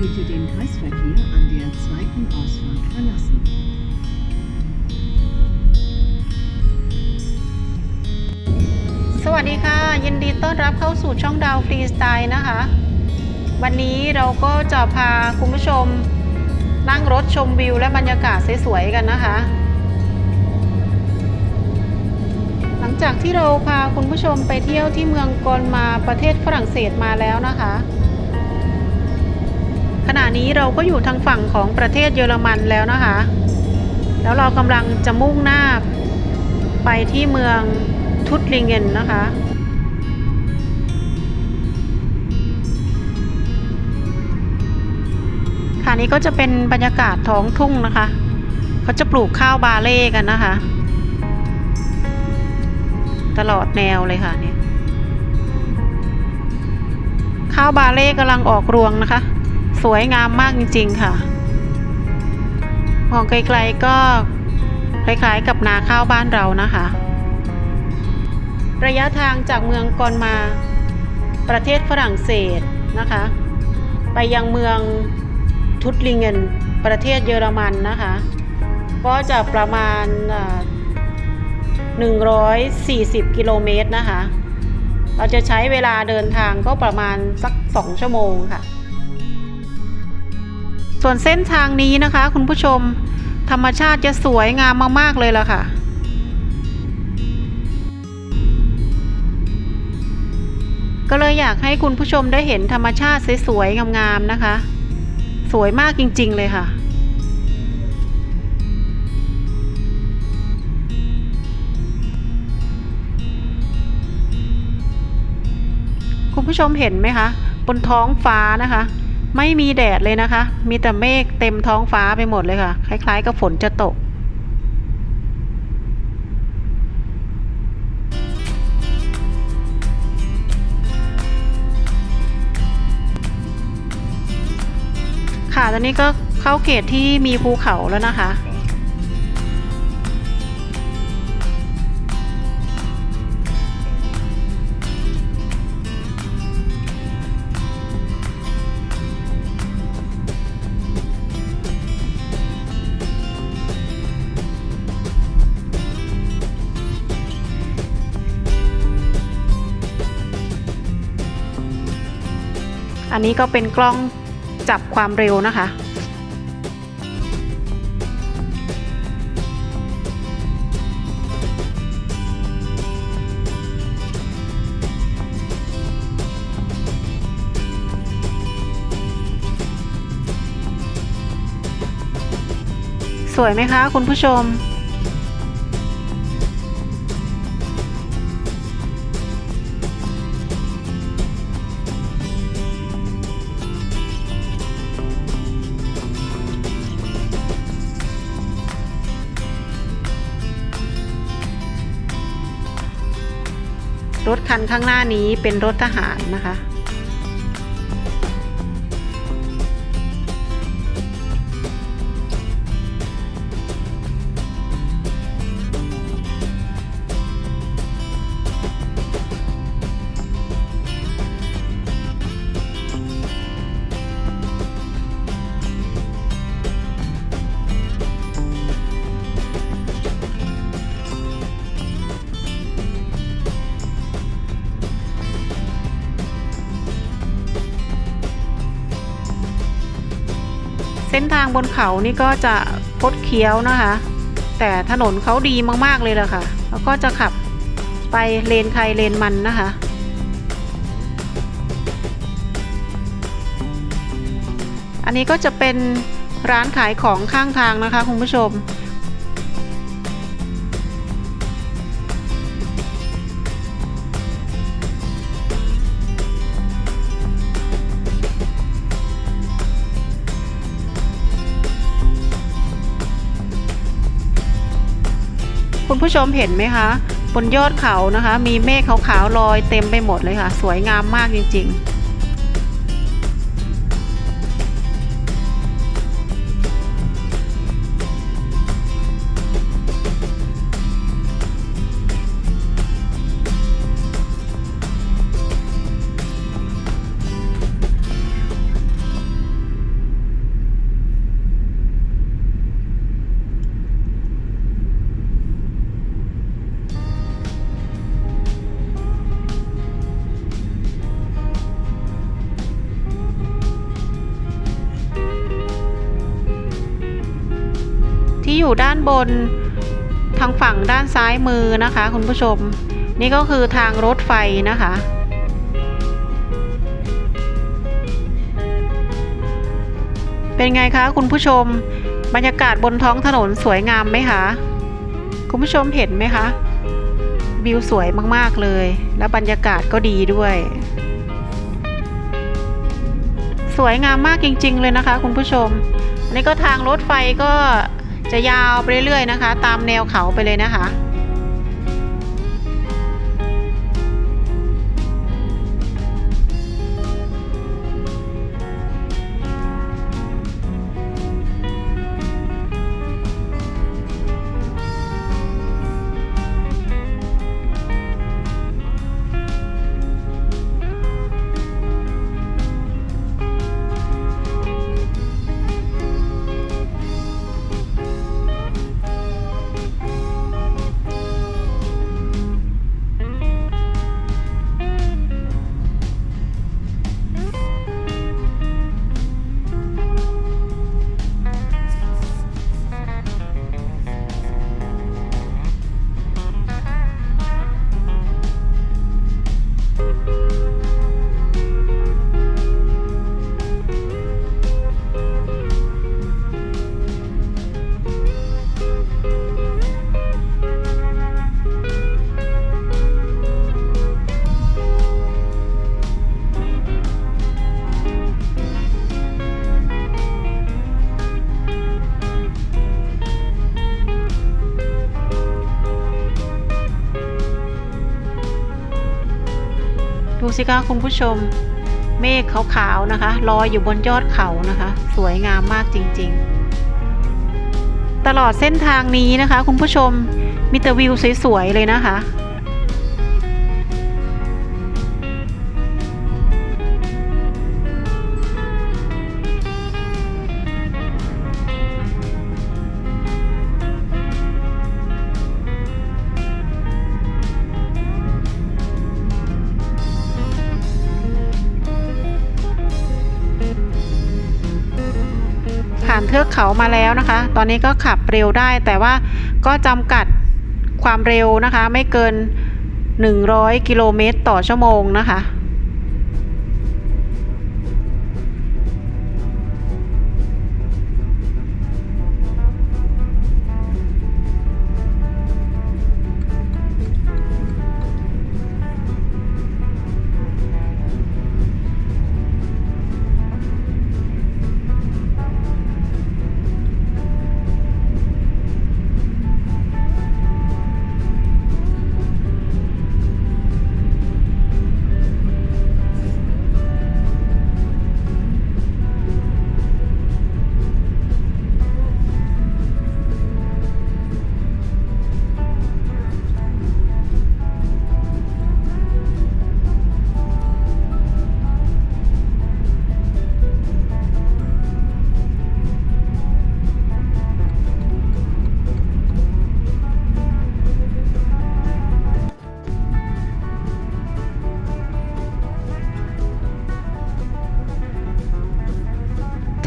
bitte den Kreisverkehr an der zweiten Ausfahrt verlassen. สวัสดีค่ะ ยินดีต้อนรับเข้าสู่ช่องดาวฟรีสไตล์นะคะ วันนี้เราก็จะพาคุณผู้ชมนั่งรถชมวิวและบรรยากาศสวยๆกันนะคะ หลังจากที่เราพาคุณผู้ชมไปเที่ยวที่เมืองกอนมาประเทศฝรั่งเศสมาแล้วนะคะ ขณะนี้เราก็อยู่ทางฝั่งของประเทศเยอรมันแล้วนะคะ แล้วเรากำลังจะมุ่งหน้าไปที่เมืองทุตลิงเกนนะคะค่ะนี้ก็จะเป็นบรรยากาศท้องทุ่งนะคะ เขาจะปลูกข้าวบาเล่กันนะคะ ตลอดแนวเลยค่ะเนี่ยข้าวบาเล่กำลังออกรวงนะคะ สวยงามมากจริง ๆ ค่ะ มองไกลๆก็คล้ายๆกับนาข้าวบ้านเรานะคะ ระยะทางจากเมืองกอนมา ประเทศฝรั่งเศสนะคะ ไปยังเมืองทุตลิงเกนประเทศเยอรมันนะคะ ก็จะประมาณ 140 กิโลเมตรนะคะ เราจะใช้เวลาเดินทางก็ประมาณสัก 2 ชั่วโมงค่ะ ส่วนเส้นทางนี้นะคะ คุณผู้ชมธรรมชาติจะสวยงามมากๆเลยล่ะค่ะก็เลยอยากให้คุณผู้ชมได้เห็นธรรมชาติสวยๆงามๆนะคะ สวยมากจริง ๆ เลยค่ะ คุณผู้ชมเห็นไหมคะ บนท้องฟ้านะคะ ไม่มีแดดเลยนะคะ มีแต่เมฆเต็มท้องฟ้าไปหมดเลยค่ะ คล้ายๆกับฝนจะตก ค่ะ ตอนนี้ก็เข้าเขตที่มีภูเขาแล้วนะคะ อันนี้ก็เป็นกล้องจับความเร็วนะคะ สวยไหมคะคุณผู้ชม คันข้างหน้านี้เป็นรถทหารนะคะ เส้นทางบนเขานี่ก็จะคดเคี้ยวนะคะ แต่ถนนเขาดีมากๆเลยล่ะค่ะ แล้วก็จะขับไปเลนใครเลนมันนะคะอันนี้ก็จะเป็นร้านขายของข้างทางนะคะคุณผู้ชม คุณผู้ชมเห็นไหมคะบนยอดเขานะคะ มีเมฆขาวๆลอยเต็มไปหมดเลยค่ะ สวยงามมากจริง ๆ อยู่ด้านบนทางฝั่งด้านซ้ายมือนะคะ คุณผู้ชม นี่ก็คือทางรถไฟนะคะ เป็นไงคะคุณผู้ชม บรรยากาศบนท้องถนนสวยงามไหมคะคุณผู้ชมเห็นไหมคะวิวสวยมากๆเลย และบรรยากาศก็ดีด้วย สวยงามมากจริง ๆ เลยนะคะ คุณผู้ชมอันนี้ก็ทางรถไฟก็ จะยาวไปเรื่อยๆนะคะ ตามแนวเขาไปเลยนะคะ สิคะคุณผู้ชม เมฆขาวๆนะคะลอยอยู่บนยอดเขานะคะ สวยงามมากจริง ๆ ตลอดเส้นทางนี้นะคะ คุณผู้ชมมีแต่วิวสวยๆเลยนะคะ เทือกเขามาแล้วนะคะ ตอนนี้ก็ขับเร็วได้ แต่ว่าก็จำกัดความเร็วนะคะ ไม่เกิน 100 กิโลเมตรต่อชั่วโมงนะคะ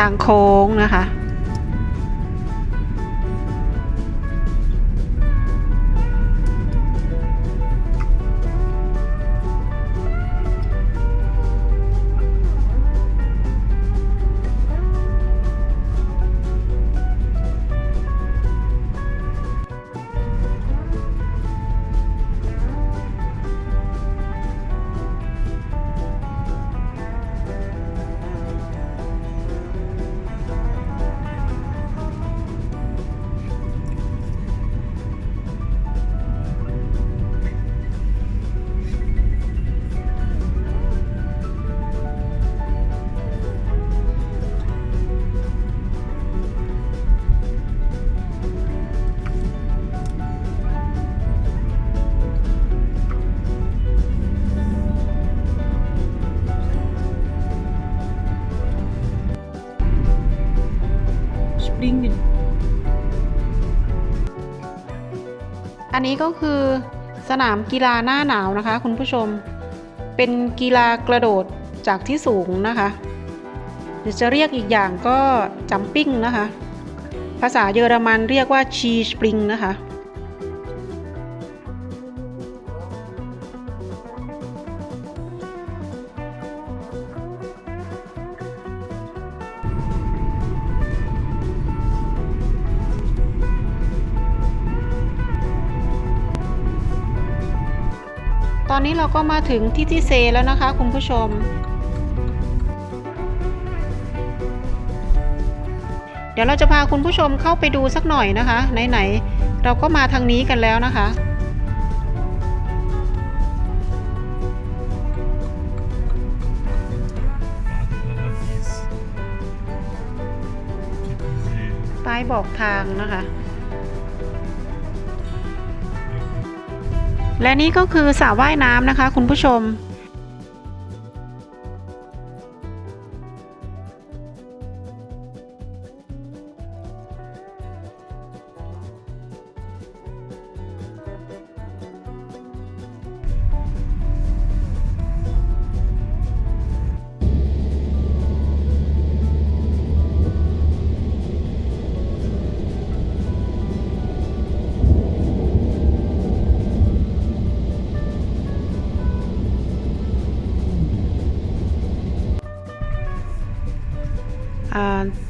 ทางโค้งนะคะ อันนี้ก็คือสนามกีฬาหน้าหนาวนะคะ คุณผู้ชม เป็นกีฬากระโดดจากที่สูงนะคะ หรือจะเรียกอีกอย่างก็จัมปิ้งนะคะ ภาษาเยอรมันเรียกว่าชีสปริงนะคะ ตอนนี้เราก็มาถึงที่ที่เซแล้วนะคะคุณผู้ชม เดี๋ยวเราจะพาคุณผู้ชมเข้าไปดูสักหน่อยนะคะ ไหนๆเราก็มาทางนี้กันแล้วนะคะ Badeparadies. Tippelsee. ป้ายบอกทางนะคะ และนี่ก็คือสระว่ายน้ำนะคะ คุณผู้ชม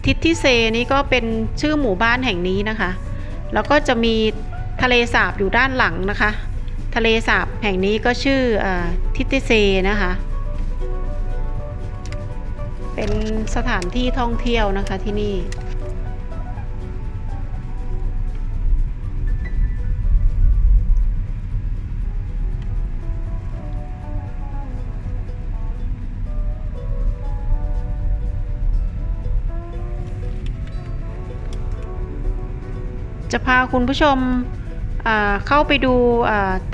ทิศที่เซนี่ก็เป็นชื่อหมู่บ้านแห่งนี้นะคะ แล้วก็จะมีทะเลสาบอยู่ด้านหลังนะคะ ทะเลสาบแห่งนี้ก็ชื่ออทิศที่เซนะคะ เป็นสถานที่ท่องเที่ยวนะคะที่นี่ จะพาคุณผู้ชมเข้าไปดู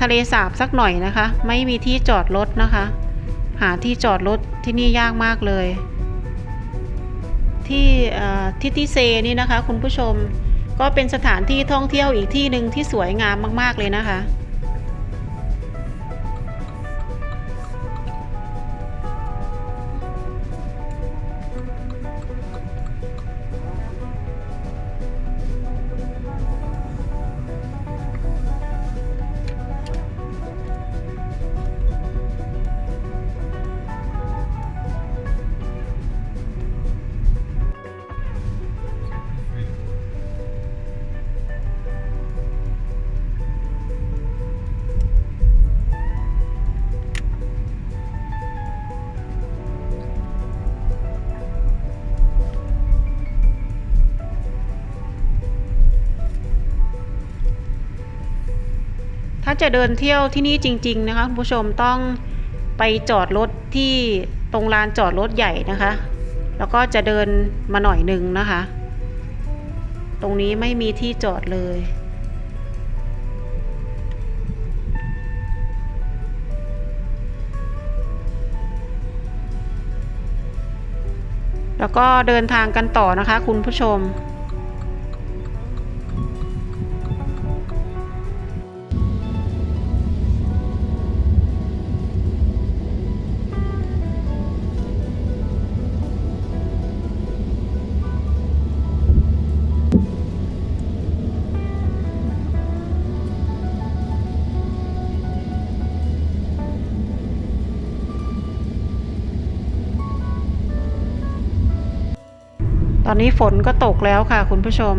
ทะเลสาบสักหน่อยนะคะ ไม่มีที่จอดรถนะคะ หาที่จอดรถที่นี่ยากมากเลย ที่ทิติเซนี่นะคะ คุณผู้ชมก็เป็นสถานที่ท่องเที่ยวอีกที่หนึ่งที่สวยงามมาก ๆเลยนะคะ จะเดินเที่ยวที่นี่จริง ๆ นะคะคุณผู้ชมต้องไปจอดรถที่ตรงลานจอดรถใหญ่นะคะ แล้วก็จะเดินมาหน่อยหนึ่งนะคะ ตรงนี้ไม่มีที่จอดเลย แล้วก็เดินทางกันต่อนะคะคุณผู้ชม ตอนนี้ฝนก็ตกแล้วค่ะ คุณผู้ชม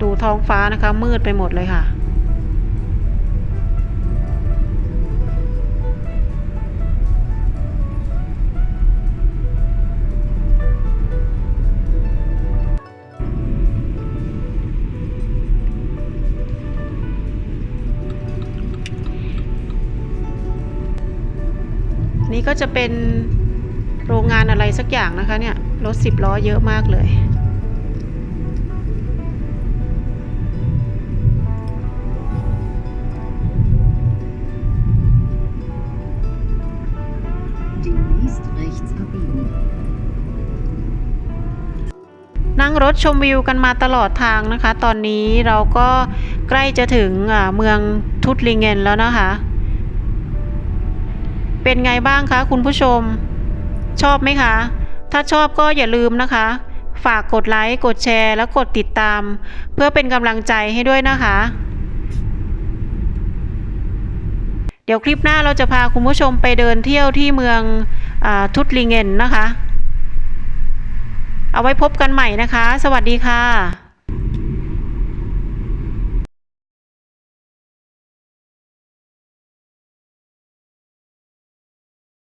ดูท้องฟ้านะคะ มืดไปหมดเลยค่ะ นี่ก็จะเป็นโรงงานอะไรสักอย่างนะคะเนี่ย รถสิบล้อเยอะมากเลย Demnächst rechts abbiegen. นั่งรถชมวิวกันมาตลอดทางนะคะ ตอนนี้เราก็ใกล้จะถึงอ่าเมืองทุตลิงเกนแล้วนะคะ เป็นไงบ้างคะคุณผู้ชม ชอบไหมคะ ถ้าชอบก็อย่าลืมนะคะ ฝากกดไลค์ กดแชร์ และกดติดตาม เพื่อเป็นกำลังใจให้ด้วยนะคะ เดี๋ยวคลิปหน้าเราจะพาคุณผู้ชมไปเดินเที่ยวที่เมืองอทุตลิงเงนนะคะ เอาไว้พบกันใหม่นะคะ สวัสดีค่ะ